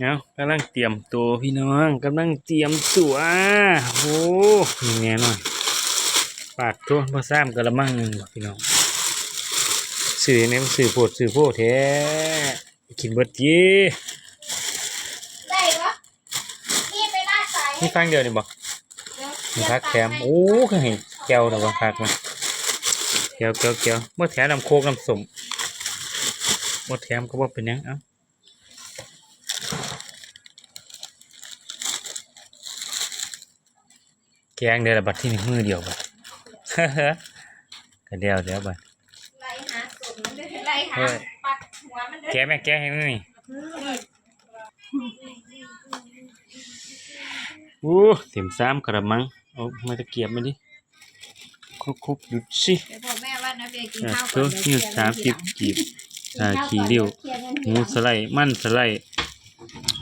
เอากำลังเตรียมตัวพี่น้องกำลังเตรียมตัวโอ้นี่แน่นอนปาดตัวมาซ้ำกระมังหนึ่งบ่พี่น้องสื่อเนี่ยมันสื่อโพดสื่อโพดแท้กินเบิดเยีได้ปะนี่ไปลาดสายนี่ฟังเดียวนี่บอกมีพักแถมโอ้ก็เห็นแก้วนะว่าพักมันแก้วแก้วแก้วเมื่อแถมน้ำโคกน้ำส้มเมื่อแถมก็บ่เป็นหยังเอ้า แกงเดียวละบัดที่นี่มือเดียวบัดก็เดียวเดียวบัดไล่หาสมมันด้วยไล่หาเฮ้ยปัดหัวมันด้วยแกะแม่แกะให้มันนี่อู้เต็มซ้ำกระมังเอามาตะเกียบมาดิคุบคุบหยุดสิเดี๋ยวบอกแม่ว่านะเบียร์กินอะข้าวก่ตัอวนเดี๋ยวยืดสามสิบกีบอ่าขี่เรียวเคลียร์เงินหมูสไลด์มันสไลด์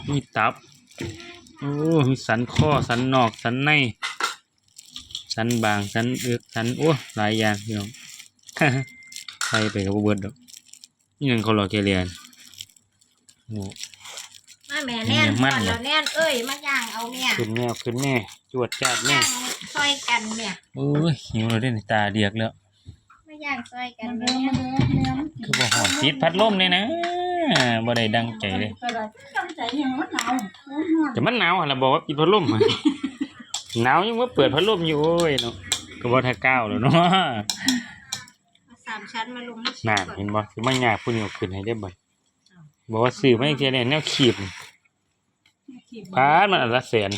มีตับ โอ้ มีสันข้อ สันนอก สันใน สันบางสันเอือกสันโอ้หลายอย่างพี่น้องใส่ไปกับบ่เบิดดอกนี่ยังเขาหลอกแกเรียนโอ้มาแม่แน่นมันก่อนเหรอเราแน่นเอ้ยมาย่างเอาเนี่ยขึ้นแม่ขึ้นแม่จวดจาดแม่ย่างซอยกันเนี่ยโอ้ยหิวเลยเด้นี่ตาเดียกแล้วมาย่างซอยกันมันเนี่เริ่มยมันเริ่มเริ่มคือบ่หอดติดพัดลมเนี่ยนะบ่ได้ดังใจเลยกระดาษตั้งใจยังมันหนาวโอ้ยหนาวแต่มันหนาวหั่นล่ะบอกว่าปิดพัดลมอะ หนาวยังว่าเปิดพัดลมอยู่โอ้ยเนาะก็บ่ทักก้าวแล้วเนาะเอาสามชั้นมาลงให้ชิมน่าก่อนเห็นบ่สิมันยากผู้นี้เอาขึ้นให้ได้บ่บอกว่าซื้อมาอีกเทียเนี่ยแนวขีบขีดพาดมันอันละแสน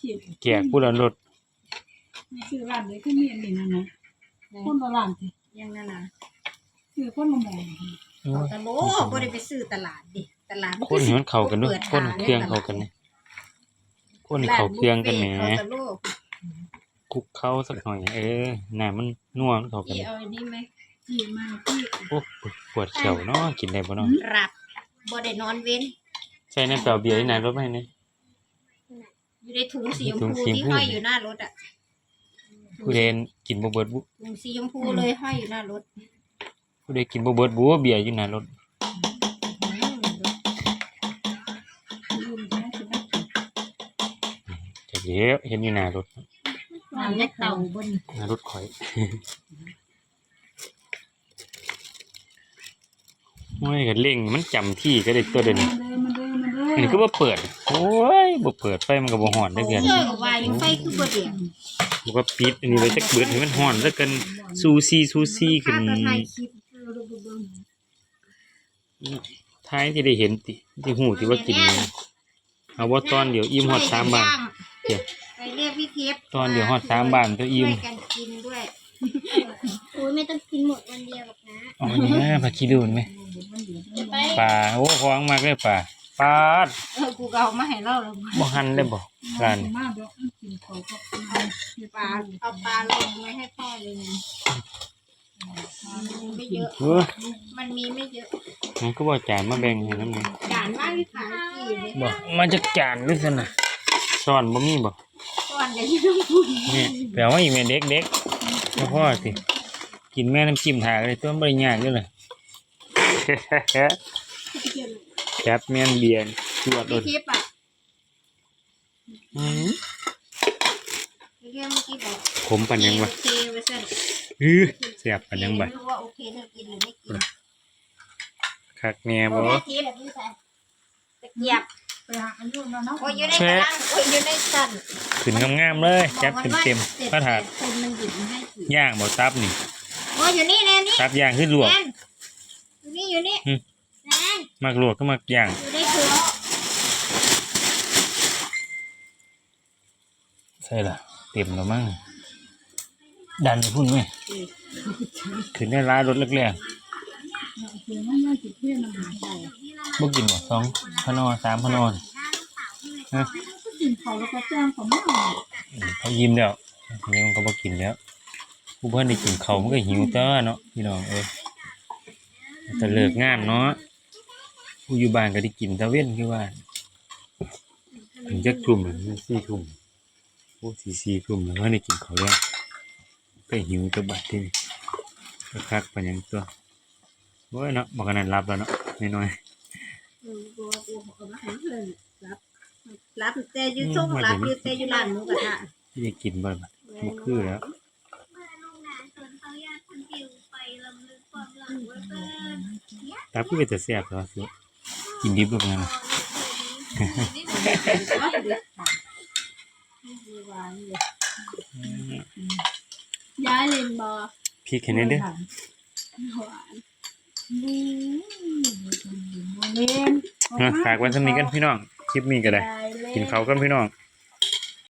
ขีดแจกผู้ละรถนี่คือร้านเลยก็มีอันนี้นะนะคนละร้านสิยังนั่นน่ะคือคนละหมองเอาตะโลบ่ได้ไปซื้อตลาดดิตลาดคนนี่มันเข้ากันเด้วยปิคนเครื่องเข้ากันนี่ คนเข้าเครื่องกันแหมเอาตะโลคลุกเข้าสักหน่อยเออน่ะมันนัวมันเข้ากันพี่เอาอันนี้ไหมขีดมาที่โอ้ปวดเขียวเนาะกินได้บ่เนาะรับบ่ได้นอนเว้นใส่น้ำเปล่าเบียร์ที่ไหนรถไปนี่อยู่ในถุงสีชมถุงพูสีชมที่พูห้อยอยู่หน้ารถอะผู้ใดกินบ่เบิดบุถุงสีชมพูเลยห้อยอยู่หน้ารถผู้ใดกินบ่เบิดบัวเบียร์อยู่หน้ารถ จะเดี๋ยวเห็นอยู่หน้ารถน้ำยักษ์เต่าบนหน้ารถข่อยโอ้ยก็เล่งมันจำที่ก็ได้ตัวเดินมันเดิมมันเดิมมันเดิมอันนี้ก็บ่เปิด โอ้ยบ่เปิดไฟมันก็บ่ฮ้อนได้เดือนเออวาอยู่ไฟคือบ่เดียวบ่ก็ปิดอันนี้ไว้จักเบิดให้มันฮ้อนแล้วกันซูซีซูซีขึ้นข้าก็ถ่ายคลิปท้ายที่ได้เห็นติที่หูที่ว่ากินนี่เอาว่าตอนเดี๋ยวอิ่มฮอดสามบาท เดี๋ยวไปเรียกพี่ทิพย์ตอนเดี๋ยวฮอดสามบาทตัวอิ่ม ช่วยกันกินด้วยโอ้ยไม่ต้องกินหมดวันเดียวหรอกนะ อ๋อนี่นะผักขี้ดูนไหมไปปลาโอ้ของมากเลยปลาปลาดเออกูก็เอามาให้เราแล้วบ่หันได้บ่ร้านมากเดี๋ยวกินเขาก็ปลาเอาปลาลงไว้ให้พ่อเลยนะมันไม่เยอะ เออมันมีไม่เยอะมันก็บ่จานมาแบ่งให้นำนี่จานว่าที่ขายกี่เลยบ่มาจากจานด้วยซั่นน่ะ ซ่อนบ่มีบ่ก่อนเดี๋ยวที่ต้องพูดนี่แปลว่าอีกแม่เด็กเด็กๆแล้วพ่อสิกินแม่น้ำจิ้มถาเลยตัวมันบ่ได้ยากอยู่เลย แคปแม่นเบียร์จวดโดพี่นทิพย์อะอือเรื่องเมื่อกี้บอกขมปานยังวะโอเคไว้เส้นอื้อเสียบปานยังบ่ไม่รู้ว่าโอเคเธอกินหรือไม่กินคักแน่บ่โอ้ยทิพย์ตะเกียบ ไปหาอันนู้นแล้วเนาะโอ้ยอยู่ในกระดังโอ้ยอยู่ในสั่นขึ้นงามๆเลยจับเต็มๆพระถาดคนมันหยิบมาให้กินย่างบ่ตับนี่โอ้ยอยู่นี่แน่นี่ตับย่างคือลวกแนอยู่นี่อยู่นี่อืม แนนมักลวกก็มักย่างอยู่ในถุงใช่ล่ะเต็มแล้วมั้งดันไปพุ่นไหมขึ้นได้ร้ายรถแรก คือมันน่าจะเที่ยงอาหารได้ๆบ่กินบ่สองพะนอสามพะนอนฮะกินเขาแล้วก็แจ้งเขามากอืมเขายิ้มแล้วทีนี้มันก็บ่กินแล้วผู้เพิ่นได้กินเขาวมันก็หิวต้อเนาะพี่น้องเอ้ยแต่เลิกงานเนาะผู้อยู่บ้านก็ได้กินตะเว้นคือว่าถึงจักทุ่มหรือสี่ทุ่มโอ้สี่สี่ทุ่มแล้วว่าได้กินเขาวแล้วก็หิวแตะบัดที่นี่ก็คักปานหยังตัว โอ้ยเนาะบอกกันนั้นรับแล้วเนาะน้อยรออตัวตัวเอามาให้เพื่อนรับรับแต่อยู่ช่วงรับอยู่แต่อยู่ร้านหมูกระทะที่ได้กินบ่บัดบ่คือแล้วเมื่อลูกหลานชวนเขาญาติคนผิวไปลำลึกความหลังไว้เพิ่นตับคือเป็นแต่แซ่บแล้วสิกินดิบบ่งั้นน่ะย้ายเลนบอพริกแค่นี้เด้อ หวานเล่นนะฝากไว้สำนี้กันพี่น้อง คลิปนี้ก็ได้ย้ายเลนกินเขาวกันพี่น้อง